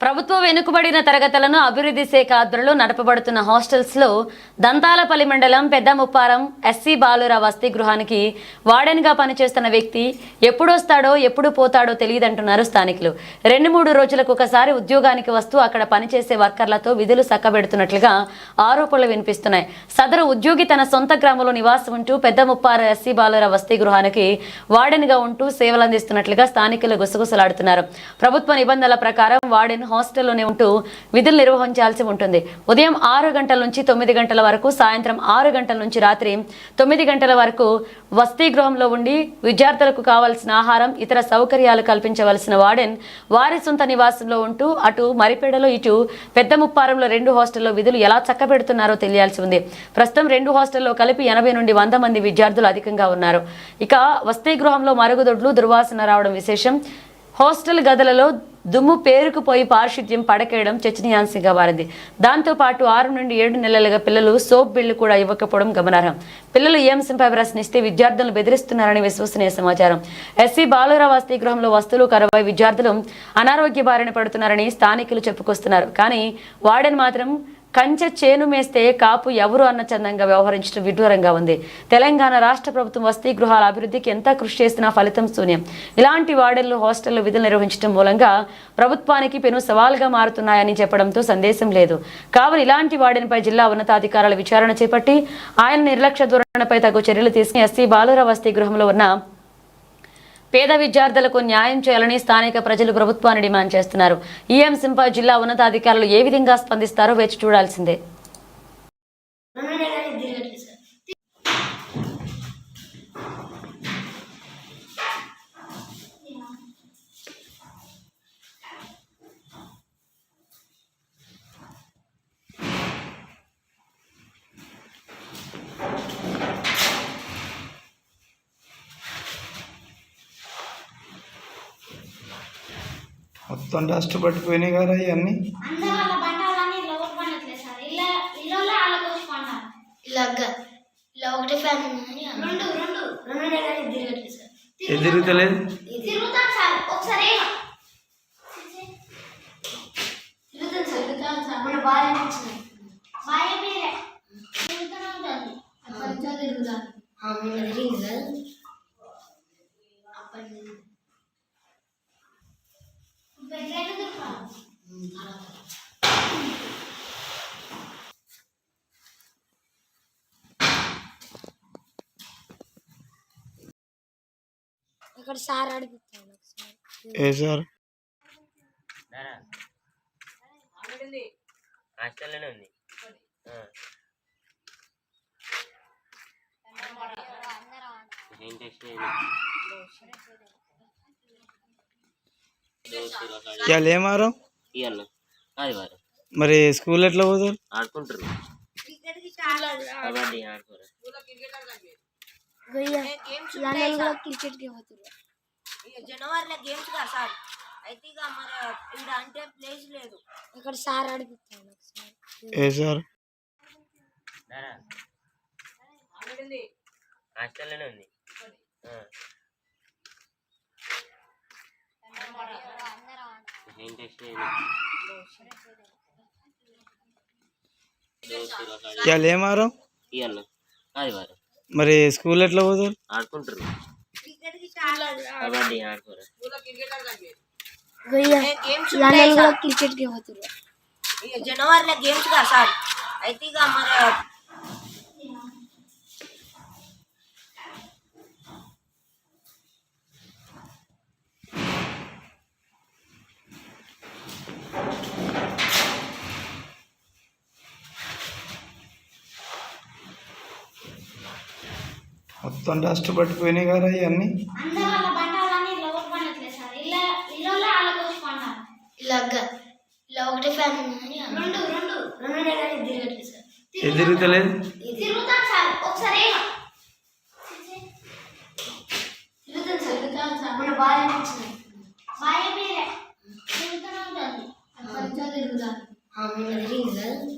ప్రభుత్వ వెనుకబడిన తరగతులను అభివృద్ధి శాఖ ఆధ్వర్యంలో నడపబడుతున్న హాస్టల్స్లో దంతాలపల్లి మండలం పెద్ద ముప్పారం ఎస్సీ బాలుర వసతి గృహానికి వార్డెన్గా పనిచేస్తున్న వ్యక్తి ఎప్పుడొస్తాడో ఎప్పుడు పోతాడో తెలియదంటున్నారు స్థానికులు. రెండు మూడు రోజులకు ఒకసారి ఉద్యోగానికి వస్తూ అక్కడ పనిచేసే వర్కర్లతో విధులు చక్కబెడుతున్నట్లుగా ఆరోపణలు వినిపిస్తున్నాయి. సదరు ఉద్యోగి తన సొంత గ్రామంలో నివాసం ఉంటూ పెద్దముప్పారం ఎస్సీ బాలుర వసతి గృహానికి వార్డెన్గా ఉంటూ సేవలు అందిస్తున్నట్లుగా స్థానికులు గుసగుసలాడుతున్నారు. ప్రభుత్వ నిబంధనల ప్రకారం వార్డెన్ హాస్టల్లోనే ఉంటూ విధులు నిర్వహించాల్సి ఉంటుంది. ఉదయం ఆరు గంటల నుంచి తొమ్మిది గంటల వరకు సాయంత్రం ఆరు గంటల నుంచి రాత్రి తొమ్మిది గంటల వరకు వసతి గృహంలో ఉండి విద్యార్థులకు కావాల్సిన ఆహారం ఇతర సౌకర్యాలు కల్పించవలసిన వార్డెన్ వారి సొంత నివాసంలో ఉంటూ అటు మరిపేడలో ఇటు పెద్ద ముప్పారంలో రెండు హాస్టల్లో విధులు ఎలా చక్కబెడుతున్నారో తెలియాల్సి ఉంది. ప్రస్తుతం రెండు హాస్టల్లో కలిపి ఎనభై నుండి వంద మంది విద్యార్థులు అధికంగా ఉన్నారు. ఇక వసతి గృహంలో మరుగుదొడ్లు దుర్వాసన రావడం విశేషం. హాస్టల్ గదులలో దుమ్ము పేరుకుపోయి పారిశుద్ధ్యం పడకేయడం చర్చనీయాంశంగా మారింది. దాంతో పాటు ఆరు నుండి ఏడు నెలలుగా పిల్లలు సోప్ బిల్లు కూడా ఇవ్వకపోవడం గమనార్హం. పిల్లలు ఈ అంశంపై ప్రశ్నిస్తే విద్యార్థులను బెదిరిస్తున్నారని విశ్వసనీయ సమాచారం. ఎస్సీ బాలుర వసతి గృహంలో వస్తువులు కరువై విద్యార్థులు అనారోగ్య బారిన పడుతున్నారని స్థానికులు చెప్పుకొస్తున్నారు. కానీ వార్డెన్ మాత్రం కంచె చేను మేస్తే కాపు ఎవరు అన్న చందంగా వ్యవహరించడం విడ్డూరంగా ఉంది. తెలంగాణ రాష్ట్ర ప్రభుత్వం వసతి గృహాల అభివృద్ధికి ఎంత కృషి చేసినా ఫలితం శూన్యం. ఇలాంటి వార్డెల్లు హాస్టల్లో విధులు నిర్వహించడం మూలంగా ప్రభుత్వానికి పెను సవాల్గా మారుతున్నాయని చెప్పడంతో సందేశం లేదు. కావున ఇలాంటి వార్డెన్పై జిల్లా ఉన్నతాధికారుల విచారణ చేపట్టి ఆయన నిర్లక్ష్య ధోరణిపై తగు చర్యలు తీసుకుని ఎస్సీ బాలుర వసతి గృహంలో ఉన్న పేద విద్యార్థులకు న్యాయం చేయాలని స్థానిక ప్రజలు ప్రభుత్వాన్ని డిమాండ్ చేస్తున్నారు. ఈఎం సింపా జిల్లా ఉన్నతాధికారులు ఏ విధంగా స్పందిస్తారో వేచి చూడాల్సిందే. మొత్తం డస్ట్ పట్టిపోయినాయి కదా ఇవన్నీ. అందరూ వాళ్ళ బండాలని ఇట్లా కొట్టుకోనట్లేదు సార్ ఇళ్ళ ఇళ్ళలో వాళ్ళ కోసుకుంటారు ఇలా అగ్గ ఇలా ఒకటే ఫ్యాన్ ఉంది కానీ రెండు రెండు రెండునే కానీ తిరగట్లేదు సార్ ఏది తిరుగుతలేదు తిరుగుతాను సార్ ఒకసారి తిరుగుతుంది సార్ తిరుగుతాను సార్ మన బాగా అనిపించింది బాగా మీరే తిరుగుతూనే ఉంటుంది అప్పటి నుంచో తిరుగుతాను మొన్న తిరిగింది కదా అప్పటి నుంచి బెడ్లైన్ తిరుగుతాను ఉమ్, తర్వాత ఇక్కడ సార్ అడిగిస్తాను ఒకసారి. ఏ సార్? హాస్టల్లోనే ఉంది. అక్కడ ఇవాళ ఏం వారం? ఆదివారం. మరి స్కూల్ ఎట్లా పోతారు? ఆడుకుంటారు కబడ్డీ ఆడుకోరు లండన్ కూడా క్రికెట్కి పోతున్నారు జనవరిలో గేమ్స్ కదా సార్ అయితే ఇక మరి ఇక్కడ అంటే ప్లేస్ లేదు ఇక్కడ సార్ అడిగిస్తాను ఒకసారి ఏ సార్ దారా. హాస్టల్లోనే ఉంది ఆ. ఏం టెస్ట్ లేదు. దోస్తులు అక్కడ ఇవాళ ఏం వారం ఇయ్యాల ఆదివారం మరి స్కూల్ ఎట్లా పోతారు? ఆడుకుంటారు. కబడ్డీ ఆడుకోరు. గేమ్స్ లండన్ కూడా క్రికెట్కి పోతున్నారు ఇక జనవరిలో గేమ్స్ కదా సార్. అయితే ఇక మరి మొత్తం డస్ట్ పట్టిపోయినాయి కదా ఇవన్నీ. మన బాగా అనిపించింది. బాగా మీరే తిరుగుతూనే